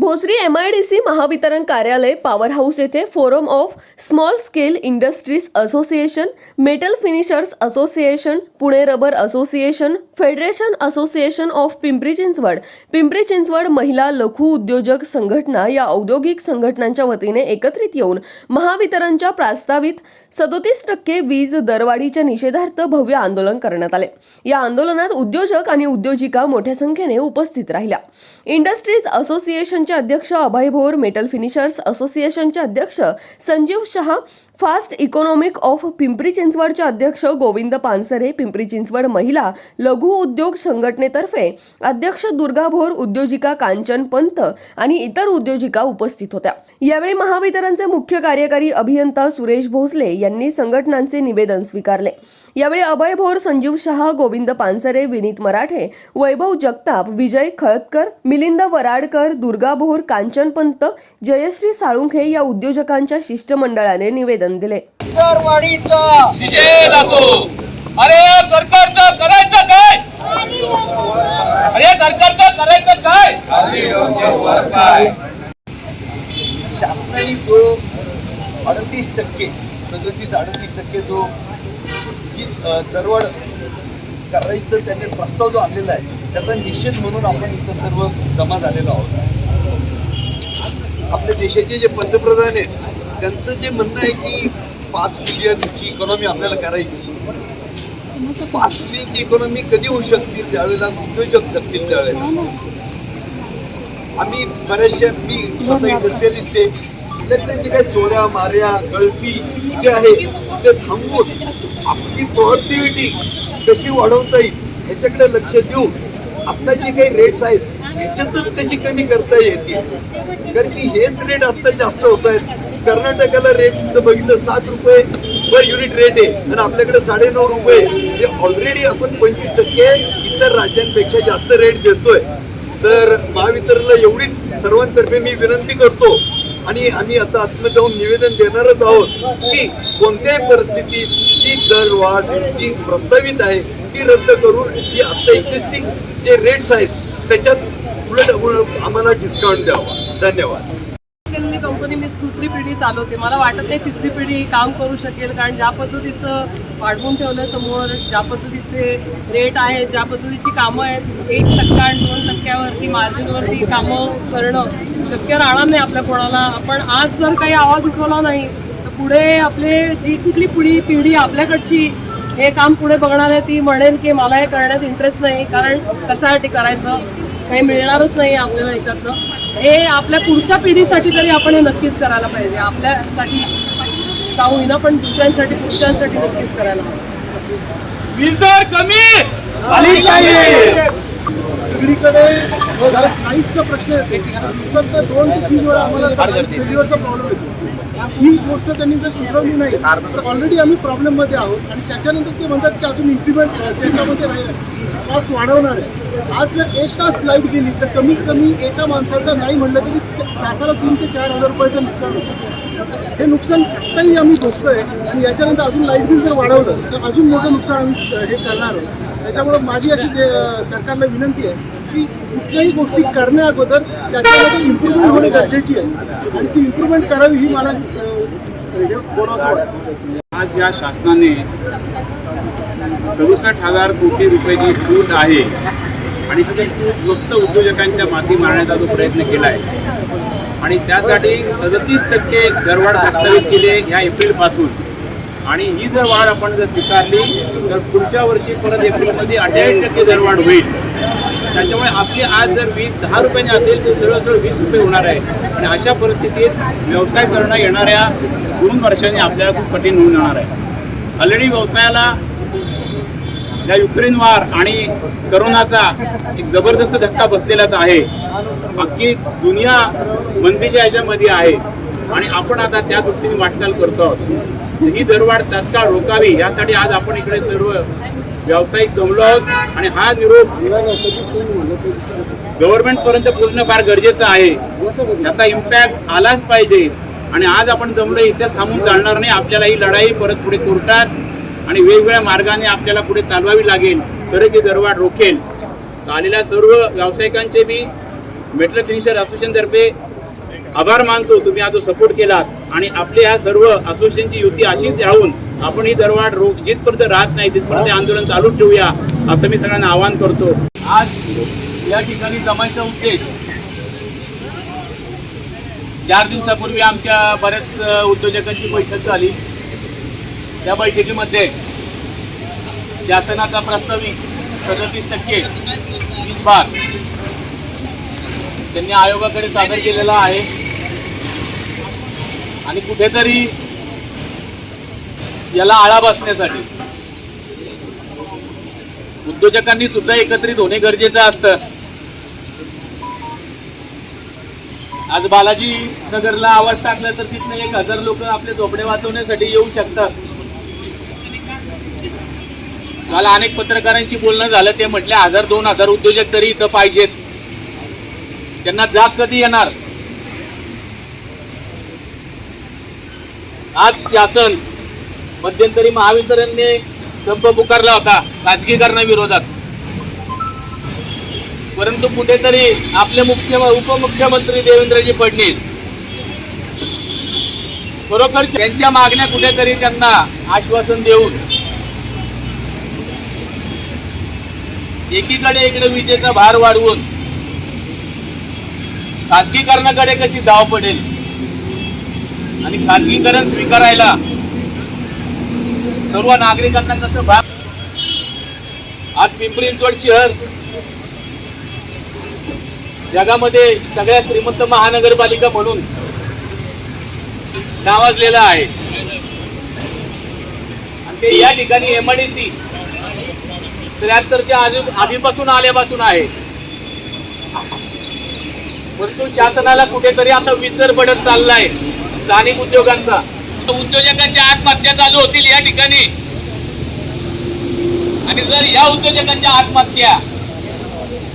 Bhosari M I D C Mahavitaran कार्यालय power house येथे forum of small scale industries association metal finishers association Pune rubber association federation association of Pimpri Chinchwad. Pimpri Chinchwad महिला लघु उद्योजक संघटना या औद्योगिक संघटनांच्या वतीने एकत्रित येऊन महावितरणच्या प्रास्तावित सदोतीस टक्के वीज दरवाढीच्या निषेधार्थ भव्य आंदोलन करण्यात आले. या आंदोलनात उद्योजक आणि उद्योजिका मोठ्या संख्येने उपस्थित राहिल्या. इंडस्ट्रीज असोसिएशन अध्यक्ष अभय भोर मेटल फिनिशर्स असोसिएशनचे अध्यक्ष Sanjeev Shah fast economic of Pimpri चिंचवडचे अध्यक्ष गोविंद पानसरे पिंपरी चिंचवड महिला लघु उद्योग संघटनेतर्फे अध्यक्ष दुर्गा भोर उद्योजिका कांचन पंत आणि इतर उद्योजिका उपस्थित होत्या. यावेळी महावितरणचे मुख्य कार्यकारी अभियंता सुरेश भोसले यांनी संघटनांचे निवेदन स्वीकारले. यावेळी अभय भोर संजीव शहा गोविंद पानसरे विनीत मराठे वैभव जगताप विजय खळदकर मिलिंद वराडकर दुर्गा भोर कांचन पंत जयश्री साळुंखे या उद्योजकांच्या शिष्टमंडळाने निवेदन दिले निषेध असो अरे सरकारचं करायचं काय? अरे या सरकारचं करायचं काय? शासनाने जो अडतीस टक्के सदतीस अडतीस टक्के जो जी अ, दरवाढ करायचं त्याने प्रस्ताव जो आणलेला आहे त्याचा निषेध म्हणून आपण इथं सर्व जमा झालेलो आहोत. आपल्या देशाचे जे पंतप्रधान आहेत त्यांचं जे म्हणणं आहे की पाच मिलियनची इकॉनॉमी आपल्याला करायची. पाच मिलियनची इकॉनॉमी कधी होऊ शकतील त्यावेळेला? उद्योजक शकतील त्यावेळेला? आम्ही बऱ्याचशा मी स्वतः इंडस्ट्रियलिस्ट आहे. आपल्याकडे जे काही चोऱ्या माऱ्या गळती जे आहे ते थांबवून आपली प्रोडक्टिव्हिटी कशी वाढवता येईल ह्याच्याकडे लक्ष देऊन आता जे काही रेट्स आहेत ह्याच्यातच कशी कमी करता येतील? कारण की हेच रेट आत्ता जास्त होत आहेत. कर्नाटकाला रेट बघितलं सात रुपये पर युनिट रेट आहे. आणि आपल्याकडे साडेनऊ रुपये. हे ऑलरेडी आपण पंचवीस टक्के इतर राज्यांपेक्षा जास्त रेट देतोय. तर महावितरणला एवढीच सर्वांतर्फे मी विनंती करतो. आणि आम्ही आता आत्म जाऊन निवेदन देणारच आहोत की कोणत्याही परिस्थितीत जी दरवाढ जी प्रस्तावित आहे ती रद्द करून जी आता एक्झिस्टिंग जे रेट्स आहेत त्याच्यात उलट आम्हाला डिस्काउंट द्यावा. धन्यवाद. दुसरी पिढी चालवते. मला वाटत नाही तिसरी पिढी काम करू शकेल कारण ज्या पद्धतीचं वाढवून ठेवलं समोर ज्या पद्धतीचे रेट आहेत ज्या पद्धतीची कामं आहेत एक टक्का आणि दोन टक्क्यावरती मार्जिनवरती कामं करणं शक्य राहणार नाही आपल्या कोणाला. आपण आज जर काही आवाज उठवला नाही तर पुढे आपले जी कुठली पुढी पिढी आपल्याकडची हे काम पुढे बघणार आहे ती म्हणेल की मला हे करण्यात इंटरेस्ट नाही कारण कशासाठी करायचं? काही मिळणारच नाही आपल्याला ह्याच्यातनं हे आपल्या पुढच्या पिढीसाठी तरी आपण हे नक्कीच करायला पाहिजे. आपल्यासाठी का होईना पण दुसऱ्यांसाठी पुढच्यांसाठी नक्कीच करायला पाहिजे. वीज दर कमी! सगळीकडे जरा स्नाईकचा प्रश्न येतो. दिवसात दोन ते तीन वेळा आम्हाला फेल्युअरचा प्रॉब्लेम येतो. ही गोष्ट त्यांनी जर सुचवली नाही तर ऑलरेडी आम्ही प्रॉब्लेममध्ये आहोत आणि त्याच्यानंतर ते म्हणतात की अजून इम्प्लिमेंट त्याच्यामध्ये कॉस्ट वाढवणार आहे. आज जर एक तास लाइट गेली तर कमीत कमी एका माणसाचं नाही म्हणलं तरी तासाला तीन ते चार हजार रुपयाचं नुकसान होतं. हे नुकसान आत्ताही आम्ही भोगतोय आणि याच्यानंतर अजून लाइट बिल जर वाढवलं तर अजून मोठं नुकसान आम्ही हे करणार आहोत. त्याच्यामुळं माझी अशी सरकारला विनंती आहे की कुठल्याही गोष्टी करण्या अगोदर त्याच्यामध्ये इम्प्रुव्हमेंट होणे गरजेची आहे. आणि ती इम्प्रुव्हमेंट करावी ही मला वाटतं. आज या शासनाने सदुसष्ट हजार कोटी रुपयाची तूट आहे आणि ती फक्त उद्योजकांच्या माती मारण्याचा जो प्रयत्न केला आहे आणि त्यासाठी सदतीस टक्के दरवाढ प्रस्तावित केली आहे ह्या एप्रिलपासून आणि ही जर वाढ आपण जर स्वीकारली तर पुढच्या वर्षी परत एप्रिलमध्ये अठ्ठावीस टक्के दरवाढ होईल. त्याच्यामुळे आपली आज जर वीज दहा रुपयाने असेल तर सरळ सरळ वीस रुपये होणार आहे. आणि अशा परिस्थितीत व्यवसाय करणं येणाऱ्या दोन वर्षांनी आपल्याला खूप कठीण होऊन जाणार आहे. ऑलरेडी व्यवसायाला या युक्रेन वार आणि करोनाचा एक जबरदस्त धक्का बसलेलाच आहे. अख्खी दुनिया मंदीच्या याच्यामध्ये आहे. आणि आपण आता त्या दृष्टीने वाटचाल करतो आहोत. ही दरवाढ तात्काळ रोखावी यासाठी आज आपण इकडे सर्व व्यावसायिक जमलो आहोत आणि हा निरोप गव्हर्नमेंट पर्यंत पोहोचणं फार गरजेचं आहे. त्याचा इम्पॅक्ट आलाच पाहिजे. आणि आज आपण जमलो इथे थांबून चालणार नाही. आपल्याला ही लढाई परत पुढे कोर्टात आणि वेगवेगळ्या मार्गाने आपल्याला पुढे चालवावी लागेल. तरच ही दरवाढ रोखेल. आलेल्या सर्व व्यावसायिकांचे मी मेटल फिनिशर असोसिएशनतर्फे आभार मानतो. तुम्ही आज जो सपोर्ट केलात आणि आपले ह्या सर्व असोसिएशनची युती अशीच राहून आपण ही दरवाढ रोख जिथपर्यंत राहत नाही तिथपर्यंत आंदोलन चालू ठेवूया असं मी सगळ्यांना आवाहन करतो. आज या ठिकाणी जमायचा उद्देश चार दिवसापूर्वी आमच्या बऱ्याच उद्योजकांची बैठक झाली. त्या बैठकीमध्ये शासनाचा प्रस्तावित सदतीस टक्के वीज भार त्यांनी आयोगाकडे सादर केलेला आहे. आणि कुठेतरी याला आळा बसण्यासाठी. उद्योजकांनी सुद्धा एकत्रित होणे गरजेचं असतं. आज बालाजी नगरला आवाज टाकला तर तिथनं एक हजार लोक आपले झोपडे वाचवण्यासाठी येऊ शकतात. काल अनेक पत्रकारांशी बोलणं झालं ते म्हटले हजार दोन हजार उद्योजक तरी इथं पाहिजेत. त्यांना जाग कधी येणार? आज शासन मध्यंतरी महावितरणने संप पुकारला होता खाजगीकरणाविरोधात परंतु कुठेतरी आपले मुख्य उपमुख्यमंत्री देवेंद्रजी फडणवीस खरोखर त्यांच्या मागण्या कुठेतरी त्यांना आश्वासन देऊन एकीकडे इकडे विजेचा भार वाढवून खासगीकरणाकडे कशी धाव पडेल आणि खासगीकरण स्वीकारायला सर्व नागरिकांना कसं भाग आज पिंपरी चिंचवड शहर जगामध्ये सगळ्या श्रीमंत महानगरपालिका म्हणून नावाजलेला आहे. आणि ते या ठिकाणी एमआयडीसी त्र्याहत्तरच्या आधी आधीपासून आल्यापासून आहे. परंतु शासनाला कुठेतरी आता विसर पडत चाललाय. स्थानिक उद्योगांचा. उद्योजकांच्या आत्महत्या चालू होतील या ठिकाणी. आणि जर या उद्योजकांच्या आत्महत्या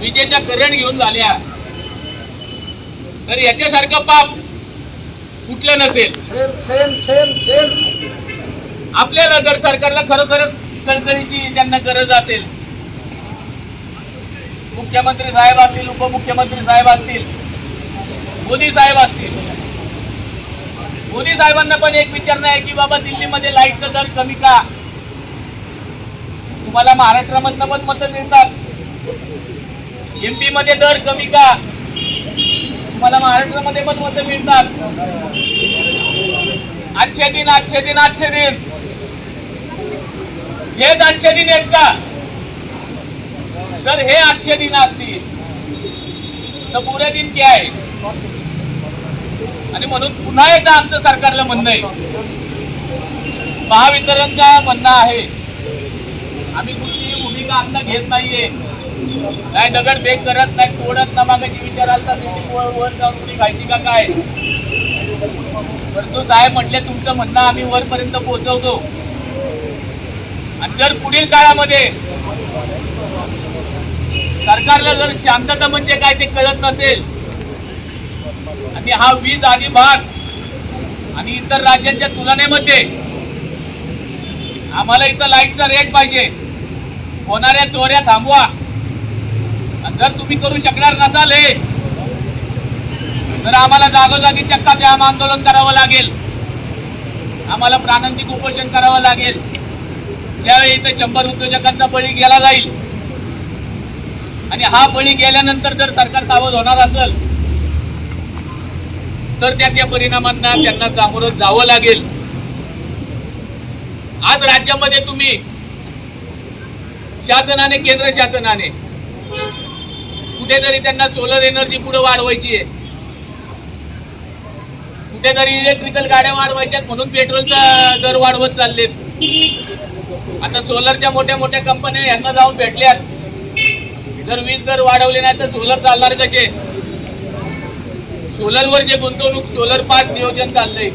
विजेच्या करंट घेऊन झाल्या तर याच्यासारखं पाप कुठलं नसेल. आपल्याला जर सरकारला खरोखरच कळकळीची त्यांना गरज असेल मुख्यमंत्री साहेब असतील उपमुख्यमंत्री साहेब असतील मोदी साहेब असतील मोदी साहेबांना पण एक विचारणं आहे की बाबा दिल्लीमध्ये लाईटचा दर कमी का? तुम्हाला महाराष्ट्रामधनं पण मतं मिळतात. एमपी मध्ये दर कमी का? तुम्हाला महाराष्ट्रामध्ये पण मतं मिळतात. आजचे दिन आजचे दिन आजचे दिन. हेच आजचे दिन आहेत का? जर हे आजचे दिन असतील. तर पुरे दिन क्या? आहे आणि म्हणून पुन्हा एकदा आमचं सरकारला म्हणणं आहे. महावितरणचा म्हणणं आहे. आम्ही कुठलीही भूमिका आता घेत नाहीये. काय दगड बेग करत नाही तोडत ना मागायची विचाराल तर वर वर जाऊन तुम्ही खायची का काय? परंतु साहेब म्हटले तुमचं म्हणणं आम्ही वरपर्यंत पोहोचवतो. आणि जर पुढील काळामध्ये सरकारला जर शांतता म्हणजे काय ते कळत नसेल आणि हा वीज आणि भाग आणि इतर राज्यांच्या तुलनेमध्ये आम्हाला इथं लाईटचा रेट पाहिजे. होणाऱ्या चोऱ्या थांबवा. जर तुम्ही करू शकणार नसाल हे तर आम्हाला जागोजागी चक्का जाम आंदोलन करावं लागेल. आम्हाला प्राणंतिक उपोषण करावं लागेल. त्यावेळी इथं शंभर उद्योजकांचा बळी गेला जाईल. आणि हा बळी गेल्यानंतर जर सरकार सावध होणार असेल तर त्याच्या परिणामांना त्यांना सामोरं जावं लागेल. आज राज्यामध्ये तुम्ही शासनाने केंद्र शासनाने कुठेतरी त्यांना सोलर एनर्जी पुढे वाढवायची आहे. कुठेतरी इलेक्ट्रिकल गाड्या वाढवायच्यात म्हणून पेट्रोलचा दर वाढवत चाललेत. आता सोलरच्या मोठ्या मोठ्या कंपन्या यांना जाऊन भेटल्यात. जर वीज दर वाढवले नाही तर सोलर चालणार कसे? सोलरवर जे गुंतवणूक सोलर पार्क नियोजन चाललंय.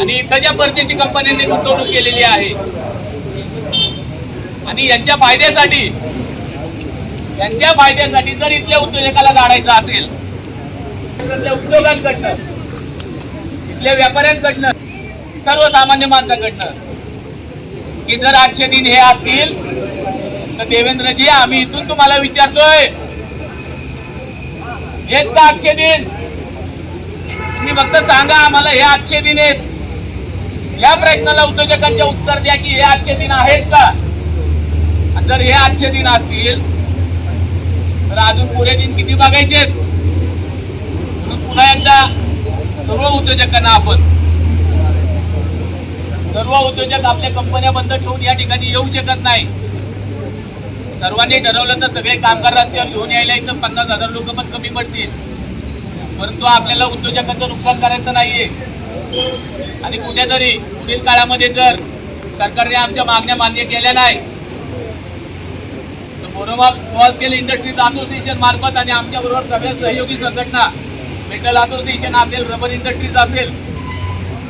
आणि इथं ज्या परदेशी कंपन्यांनी गुंतवणूक केलेली आहे आणि यांच्या फायद्यासाठी यांच्या फायद्यासाठी जर इथल्या उद्योजकाला गाडायचं असेल तर उद्योगांकडनं इथल्या व्यापाऱ्यांकडनं सर्वसामान्य माणसाकडनं की जर आजचे दिन हे असतील तर देवेंद्रजी आम्ही इथून तुम्हाला विचारतोय. हेच का आजचे दिन? तुम्ही फक्त सांगा आम्हाला हे आजचे दिन आहेत. या प्रश्नाला उद्योजकांचे उत्तर द्या की हे आजचे दिन आहेत का? जर हे आजचे दिन असतील तर अजून पुरे दिन किती बघायचे? म्हणून पुन्हा एकदा सर्व उद्योजकांना आपण सर्व उद्योजक आपल्या कंपन्या बंद ठेवून या ठिकाणी येऊ शकत नाही. सर्वांनी ठरवलं तर सगळे कामगार रस्त्यावर घेऊन यायला इथं पन्नास हजार लोक पण कमी पडतील. परंतु आपल्याला उद्योजकांचं नुकसान करायचं नाहीये. आणि कुठेतरी पुढील काळामध्ये जर सरकारने आमच्या मागण्या मान्य केल्या नाही तर बोरोमा स्मॉल स्केल इंडस्ट्रीज असोसिएशन मार्फत आणि आमच्या बरोबर सगळ्या सहयोगी संघटना मेटल असोसिएशन असेल रबर इंडस्ट्रीज असेल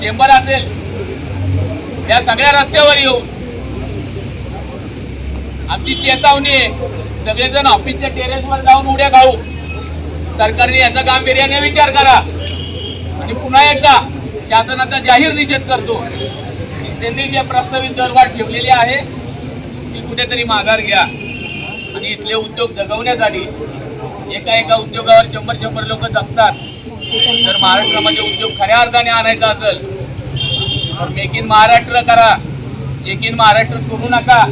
चेंबर असेल या सगळ्या रस्त्यावर येऊन आमची चेतावणी आहे. सगळेजण ऑफिसच्या टेरेसवर जाऊन उड्या खाऊ. सरकारने याचा गांभीर्याने विचार करा. आणि पुन्हा एकदा शासनाचा जाहीर निषेध करतो. त्यांनी जे प्रस्तावित दरवाढ ठेवलेली आहे ती कुठेतरी माघार घ्या. आणि इथले उद्योग जगवण्यासाठी एका एका उद्योगावर शंभर शंभर लोक जगतात. जर महाराष्ट्रामध्ये उद्योग खऱ्या अर्थाने आणायचा असेल तर मेक इन महाराष्ट्र करा. चेक इन महाराष्ट्र करू नका.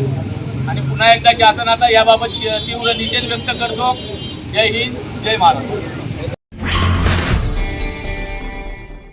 आणि पुन्हा एकदा शासनाचा याबाबत तीव्र निषेध व्यक्त करतो. जय हिंद जय महाराष्ट्र.